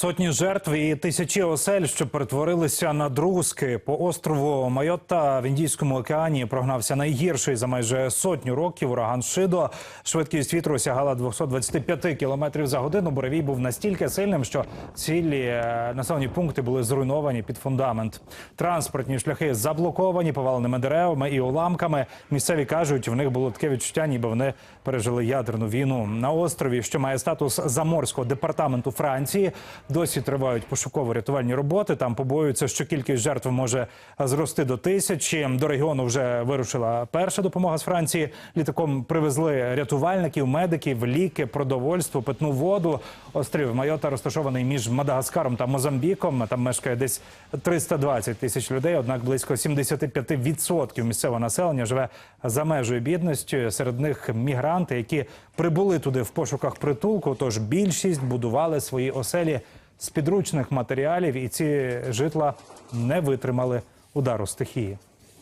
Сотні жертв і тисячі осель, що перетворилися на друзки по острову Майотта в Індійському океані, прогнався найгірший за майже сотню років ураган Шидо. Швидкість вітру сягала 225 км за годину. Буревій був настільки сильним, що цілі е, населені пункти були зруйновані під фундамент. Транспортні шляхи заблоковані поваленими деревами і уламками. Місцеві кажуть, в них було таке відчуття, ніби вони пережили ядерну війну на острові, що має статус заморського департаменту Франції. Досі тривають пошуково-рятувальні роботи. Там побоюються, що кількість жертв може зрости до тисячі. До регіону вже вирушила перша допомога з Франції. Літаком привезли рятувальників, медиків, ліки, продовольство, питну воду. Острів Майота розташований між Мадагаскаром та Мозамбіком. Там мешкає десь 320 тисяч людей. Однак близько 75% місцевого населення живе за межею бідності. Серед них мігранти, які прибули туди в пошуках притулку. Тож більшість будували свої оселі з підручних матеріалів, і ці житла не витримали удару стихії.